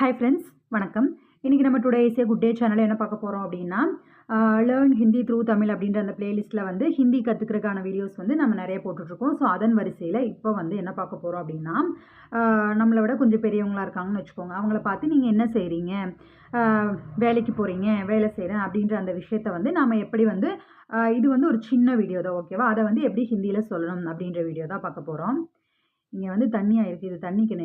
Hi friends வணக்கம். இன்றைக்கி நம்ம டுடே இசே குட் டே சேனலில் என்ன பார்க்க போகிறோம் அப்படின்னா லேர்ன் ஹிந்தி த்ரூ தமிழ் அப்படின்ற அந்த பிளேலிஸ்ட்டில் வந்து ஹிந்தி கற்றுக்கிறதுக்கான வீடியோஸ் வந்து நம்ம நிறைய போட்டுட்ருக்கோம். ஸோ அதன் வரிசையில் இப்போ வந்து என்ன பார்க்க போகிறோம் அப்படின்னா நம்மளை விட கொஞ்சம் பெரியவங்களா இருக்காங்கன்னு வச்சுக்கோங்க. அவங்கள பார்த்து நீங்கள் என்ன செய்கிறீங்க வேலைக்கு போகிறீங்க வேலை செய்கிறேன் அப்படின்ற அந்த விஷயத்த வந்து நாம் எப்படி வந்து இது வந்து ஒரு சின்ன வீடியோ தான் ஓகேவா அதை வந்து எப்படி ஹிந்தியில் சொல்லணும் அப்படின்ற வீடியோ தான் பார்க்க போகிறோம் இங்கே வந்து தண்ணியாக இருக்குது இது தண்ணிக்கு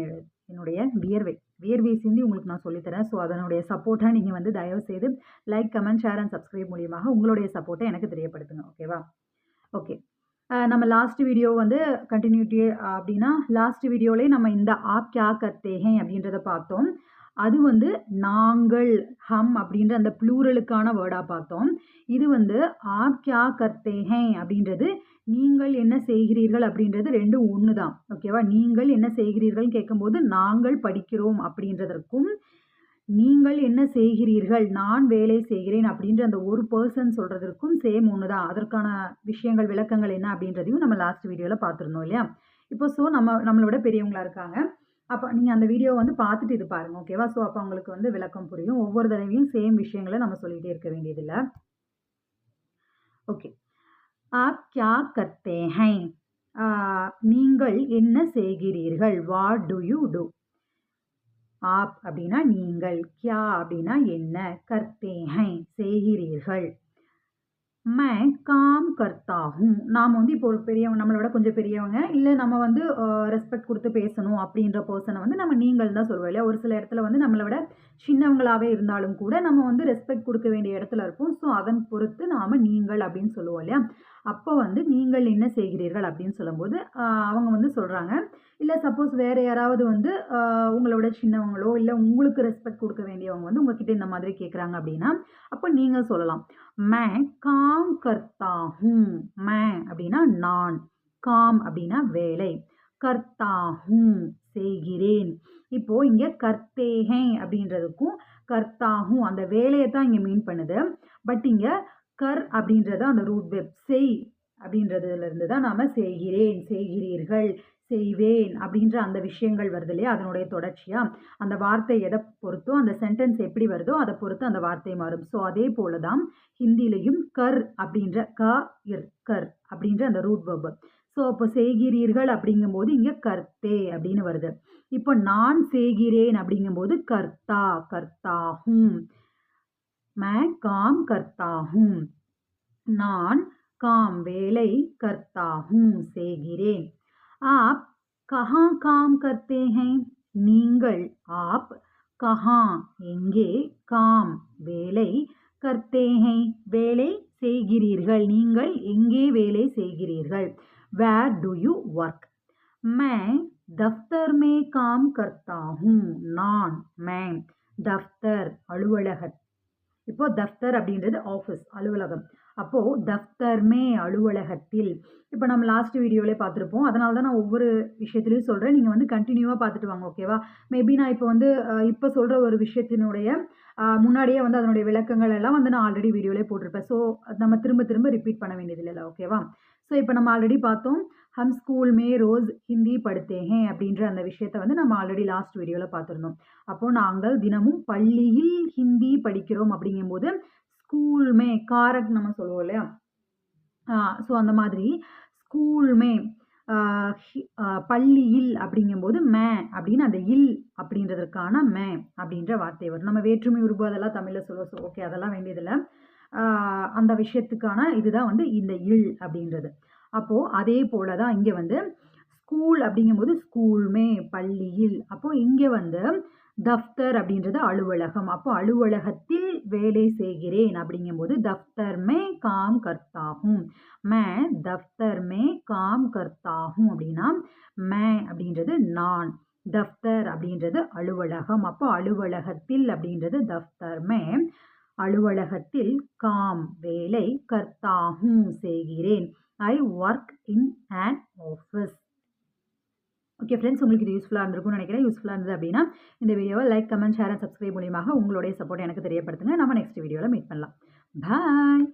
என்னுடைய வியர்வை. வியர்வை சிந்தி உங்களுக்கு நான் சொல்லித்தரேன். ஸோ அதனுடைய சப்போர்ட்டாக நீங்கள் வந்து தயவு செய்து like comment share and subscribe மூலியமாக உங்களுடைய சப்போர்ட்டை எனக்கு தெரியப்படுத்துங்க. ஓகேவா ஓகே நம்ம லாஸ்ட் வீடியோ வந்து கண்டினியூட்டி அப்படின்னா லாஸ்ட் வீடியோலேயே நம்ம இந்த ஆப் கியா கர்த்தே அப்படின்றத பார்த்தோம். அது வந்து நாங்கள் ஹம் அப்படின்ற அந்த ப்ளூரலுக்கான வேர்டாக பார்த்தோம். இது வந்து ஆப் கியா கர்த்தே ஹேன் அப்படின்றது நீங்கள் என்ன செய்கிறீர்கள் அப்படின்றது ரெண்டும் ஒன்று தான். ஓகேவா நீங்கள் என்ன செய்கிறீர்கள் கேட்கும்போது நாங்கள் படிக்கிறோம் அப்படின்றதற்கும் நீங்கள் என்ன செய்கிறீர்கள் நான் வேலை செய்கிறேன் அப்படின்ற அந்த ஒரு பர்சன் சொல்கிறதற்கும் சேம் ஒன்று தான். அதற்கான விஷயங்கள் விளக்கங்கள் என்ன அப்படின்றதையும் நம்ம லாஸ்ட் வீடியோவில் பார்த்துருந்தோம் இல்லையா? இப்போ ஸோ நம்ம நம்மளோட பெரியவங்களா இருக்காங்க. அப்போ நீங்கள் அந்த வீடியோ வந்து பார்த்துட்டு இது பாருங்கள் ஓகேவா ஸோ அப்போ உங்களுக்கு வந்து விளக்கம் புரியும். ஒவ்வொரு தடவையும் சேம் விஷயங்களை நம்ம சொல்லிகிட்டே இருக்க வேண்டியதில்லை. ஓகே ஆப் கியா கத்தே ஹை நீங்கள் என்ன செய்கிறீர்கள்? வாட் டு யூ டூ ஆப் அப்படின்னா நீங்கள் கியா அப்படின்னா என்ன? கர்த்தே ஹை செய்கிறீர்கள். மே காம் கர்த்தா ஹும் நாம் வந்து இப்போ ஒரு பெரியவங்க நம்மளோட கொஞ்சம் பெரியவங்க இல்லை நம்ம வந்து ரெஸ்பெக்ட் கொடுத்து பேசணும் அப்படின்ற பர்சனை வந்து நம்ம நீங்கள் தான் சொல்லுவோம் இல்லையா? ஒரு சில இடத்துல வந்து நம்மளை விட சின்னவங்களாகவே இருந்தாலும் கூட நம்ம வந்து ரெஸ்பெக்ட் கொடுக்க வேண்டிய இடத்துல இருப்போம். ஸோ அதன் பொறுத்து நாம் நீங்கள் அப்படின்னு சொல்லுவோம் இல்லையா? அப்போ வந்து நீங்கள் என்ன செய்கிறீர்கள் அப்படின்னு சொல்லும்போது அவங்க வந்து சொல்கிறாங்க இல்லை சப்போஸ் வேறு யாராவது வந்து உங்களோட சின்னவங்களோ இல்லை உங்களுக்கு ரெஸ்பெக்ட் கொடுக்க வேண்டியவங்க வந்து உங்ககிட்ட இந்த மாதிரி கேட்குறாங்க அப்படின்னா அப்போ நீங்கள் சொல்லலாம். மே காம் கர்த்தா ஹூம். மே அப்படின்னா நான். காம் அப்படின்னா வேலை. கர்த்தா ஹூம். செய்கிறேன். இப்போ இங்கே கர்த்தேஹே அப்படின்றதுக்கும் கர்த்தாகும் அந்த வேலையை தான் இங்கே மீன் பண்ணுது. பட் இங்கே கர் அப்படின்றது அந்த ரூட் வெப் செய் அப்படின்றதுலேருந்து தான் நாம் செய்கிறேன் செய்கிறீர்கள் செய்வேன் அப்படின்ற அந்த விஷயங்கள் வருது இல்லையா? அதனுடைய தொடர்ச்சியாக அந்த வார்த்தை எதை பொறுத்தோ அந்த சென்டென்ஸ் எப்படி வருதோ அதை பொறுத்து அந்த வார்த்தை மாறும். ஸோ அதே போல தான் ஹிந்திலையும் கர் அப்படின்ற க இர் கர் அப்படின்ற அந்த ரூட் வெப் ஸோ அப்போ செய்கிறீர்கள் அப்படிங்கும்போது இங்கே கர்த்தே அப்படின்னு வருது. இப்போ நான் செய்கிறேன் அப்படிங்கும்போது கர்த்தா கர்த்தாகும் மே காம் கர்த்தாகும் நான் காம் வேலை கர்த்தாகும் செய்கிறேன் आप कहाँ काम करते हैं நீங்கள் ஆப் கஹா எங்கே காம் வேலை கர்த்தே ஹை வேலை செய்கிறீர்கள் நீங்கள் எங்கே வேலை செய்கிறீர்கள் வேர் டு யூ ஒர்க் मैं दफ्तर में काम करता हूँ நான் मैं தஃப்தர் அலுவலக இப்போ தஃப்தர் அப்படின்றது ஆஃபீஸ் அலுவலகம். அப்போது தஃப்தர் மே அலுவலகத்தில். இப்போ நம்ம லாஸ்ட் வீடியோவிலே பார்த்துருப்போம். அதனால தான் நான் ஒவ்வொரு விஷயத்துலையும் சொல்கிறேன் நீங்கள் வந்து கண்டினியூவாக பார்த்துட்டு வாங்க ஓகேவா மேபி நான் இப்போ வந்து இப்போ சொல்கிற ஒரு விஷயத்தினுடைய முன்னாடியே வந்து அதனுடைய விளக்கங்கள் எல்லாம் வந்து நான் ஆல்ரெடி வீடியோவிலே போட்டிருப்பேன். ஸோ நம்ம திரும்ப திரும்ப ரிப்பீட் பண்ண வேண்டியதில்லை ஓகேவா ஸோ இப்போ நம்ம ஆல்ரெடி பார்த்தோம். ஹம் ஸ்கூல் மே ரோஸ் ஹிந்தி படுத்தேஹே அப்படின்ற அந்த விஷயத்தை வந்து நம்ம ஆல்ரெடி லாஸ்ட் வீடியோவில் பார்த்துருந்தோம். அப்போது நாங்கள் தினமும் பள்ளியில் ஹிந்தி படிக்கிறோம் அப்படிங்கும்போது ஸ்கூல் மே காரக் நம்ம சொல்லுவோம் இல்லையா? ஸோ அந்த மாதிரி ஸ்கூல் மே ஹி- பள்ளியில் அப்படிங்கும்போது மே அப்படின்னு அந்த இல் அப்படின்றதுக்கான மே அப்படின்ற வார்த்தை வரும். நம்ம வேற்றுமை உருவு அதெல்லாம் தமிழில் சொல்லுவோம். ஓகே அதெல்லாம் வேண்டியதில்லை. அந்த விஷயத்துக்கான இதுதான் வந்து இந்த இல் அப்படின்றது. அப்போது அதே போல தான் இங்கே வந்து ஸ்கூல் அப்படிங்கும்போது ஸ்கூல் மே பள்ளியில். அப்போது இங்கே வந்து தஃப்தர் அப்படின்றது அலுவலகம். அப்போ அலுவலகத்தில் வேலை செய்கிறேன் அப்படிங்கும்போது தஃப்தர் மே காம் கர்த்தாகும். மே தஃப்தர் மே காம் கர்த்தாகும் அப்படின்னா மே அப்படின்றது நான். தஃப்தர் அப்படின்றது அலுவலகம். அப்போ அலுவலகத்தில் அப்படின்றது தஃப்தர் மே. அலுவலகத்தில் காம் வேலை கர்த்தாகும் செய்கிறேன். I work in and office okay friends உங்களுக்கு இது யூஸ்ஃபுல்லாக இருந்திருக்கும்னு நினைக்கிறேன். யூஸ்ஃபுல்லாக இருந்தது அப்படின்னா இந்த வீடியோவை like comment share and subscribe மூலியமாக உங்களுடைய சப்போர்ட் எனக்கு தெரியப்படுத்துங்க. நம்ம நெக்ஸ்ட் வீடியோவில் மீட் பண்ணலாம். பாய்